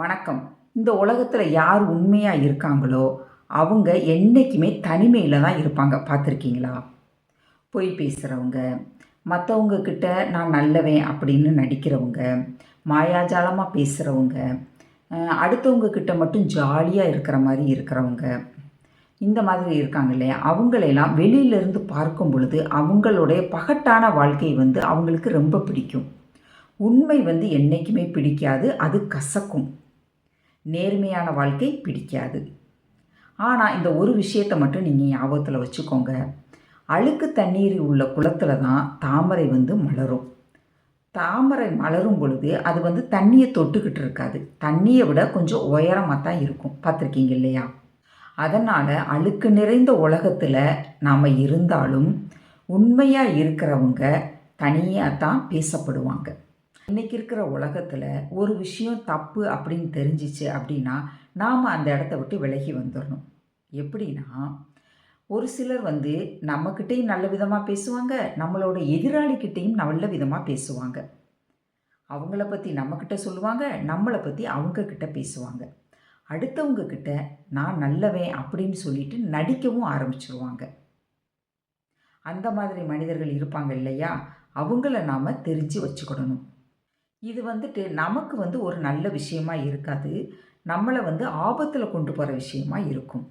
வணக்கம். இந்த உலகத்தில் யார் உண்மையாக இருக்காங்களோ அவங்க என்றைக்குமே தனிமையில் தான் இருப்பாங்க. பார்த்துருக்கீங்களா? பொய் பேசுகிறவங்க மற்றவங்கக்கிட்ட நான் நல்லவேன் அப்படின்னு நடிக்கிறவங்க மாயாஜாலமாக பேசுகிறவங்க அடுத்தவங்கக்கிட்ட மட்டும் ஜாலியாக இருக்கிற மாதிரி இருக்கிறவங்க இந்த மாதிரி இருக்காங்க இல்லையா? அவங்களையெல்லாம் வெளியிலேருந்து பார்க்கும் பொழுது அவங்களுடைய பகட்டான வாழ்க்கை வந்து அவங்களுக்கு ரொம்ப பிடிக்கும். உண்மை வந்து என்றைக்குமே பிடிக்காது அது கசக்கும். நேர்மையான வாழ்க்கை பிடிக்காது. ஆனால் இந்த ஒரு விஷயத்தை மட்டும் நீங்கள் ஞாபகத்தில் வச்சுக்கோங்க. அழுக்கு தண்ணீர் உள்ள குளத்தில் தான் தாமரை வந்து மலரும். தாமரை மலரும் பொழுது அது வந்து தண்ணியை தொட்டுக்கிட்டு இருக்காது. தண்ணியை விட கொஞ்சம் உயரமாக தான் இருக்கும். பார்த்துருக்கீங்க இல்லையா? அதனால் அழுக்கு நிறைந்த உலகத்தில் நாம் இருந்தாலும் உண்மையாக இருக்கிறவங்க தனியாக தான் பேசப்படுவாங்க. இன்றைக்கி இருக்கிற உலகத்தில் ஒரு விஷயம் தப்பு அப்படின்னு தெரிஞ்சிச்சு அப்படின்னா நாம் அந்த இடத்த விட்டு விலகி வந்துடணும் எப்படின்னா ஒரு சிலர் வந்து நம்மக்கிட்டேயும் நல்ல விதமாக பேசுவாங்க நம்மளோட எதிராளிக்கிட்டேயும் நல்ல விதமாக பேசுவாங்க. அவங்கள பற்றி நம்மக்கிட்ட சொல்லுவாங்க நம்மளை பற்றி அவங்கக்கிட்ட பேசுவாங்க. அடுத்தவங்க கிட்ட நான் நல்லவேன் அப்படின்னு சொல்லிட்டு நடிக்கவும் ஆரம்பிச்சிருவாங்க. அந்த மாதிரி மனிதர்கள் இருப்பாங்க இல்லையா? அவங்கள நாம் தெரிஞ்சு வச்சுக்கிடணும் இது வந்துட்டு நமக்கு வந்து ஒரு நல்ல விஷயமா இருக்காது. நம்மளை வந்து ஆபத்தில் கொண்டு போகிற விஷயமா இருக்கும்.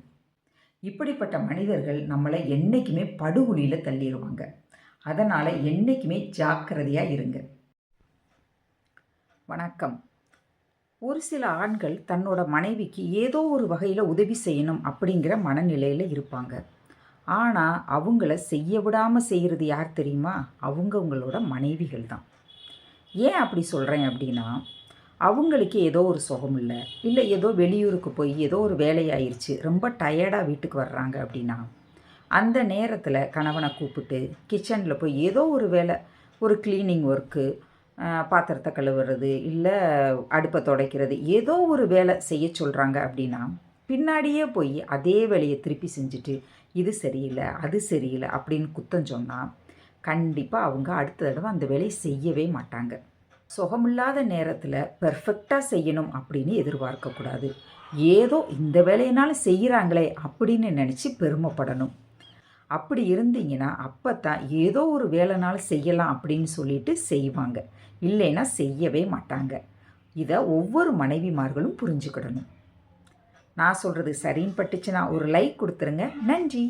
இப்படிப்பட்ட மனிதர்கள் நம்மளை என்றைக்குமே படுகொலியில் தள்ளிடுவாங்க அதனால் என்றைக்குமே ஜாக்கிரதையாக இருங்க. வணக்கம். ஒரு சில ஆண்கள் தன்னோட மனைவிக்கு ஏதோ ஒரு வகையில் உதவி செய்யணும் அப்படிங்கிற மனநிலையில் இருப்பாங்க. ஆனால் அவங்கள செய்ய விடாமல் செய்கிறது யார் தெரியுமா? அவங்கவங்களோட மனைவிகள் தான். ஏன் அப்படி சொல்கிறேன் அப்படின்னா அவங்களுக்கு ஏதோ ஒரு சுகம் இல்லை. இல்லை ஏதோ வெளியூருக்கு போய் ஏதோ ஒரு வேலையாயிருச்சு. ரொம்ப டயர்டாக வீட்டுக்கு வர்றாங்க அப்படின்னா அந்த நேரத்தில் கணவனை கூப்பிட்டு கிச்சனில் போய் ஏதோ ஒரு வேலை ஒரு க்ளீனிங் ஒர்க்கு பாத்திரத்தை கழுவுறது இல்லை அடுப்பை துடைக்கிறது ஏதோ ஒரு வேலை செய்ய சொல்கிறாங்க அப்படின்னா பின்னாடியே போய் அதே வேலையை திருப்பி செஞ்சுட்டு இது சரியில்லை அது சரியில்லை அப்படின்னு குத்தம் சொன்னால் கண்டிப்பாக அவங்க அடுத்த தடவை அந்த வேலையை செய்யவே மாட்டாங்க. சுகமில்லாத நேரத்தில் பெர்ஃபெக்டாக செய்யணும் அப்படின்னு எதிர்பார்க்கக்கூடாது ஏதோ இந்த வேலையினாலும் செய்கிறாங்களே அப்படின்னு நினச்சி பெருமைப்படணும். அப்படி இருந்தீங்கன்னா அப்போ தான் ஏதோ ஒரு வேலைனாலும் செய்யலாம் அப்படின்னு சொல்லிட்டு செய்வாங்க. இல்லைன்னா செய்யவே மாட்டாங்க. இதை ஒவ்வொரு மனைவிமார்களும் புரிஞ்சுக்கிடணும். நான் சொல்கிறது சரின்னு பட்டுச்சுன்னா ஒரு லைக் கொடுத்துருங்க. நன்றி.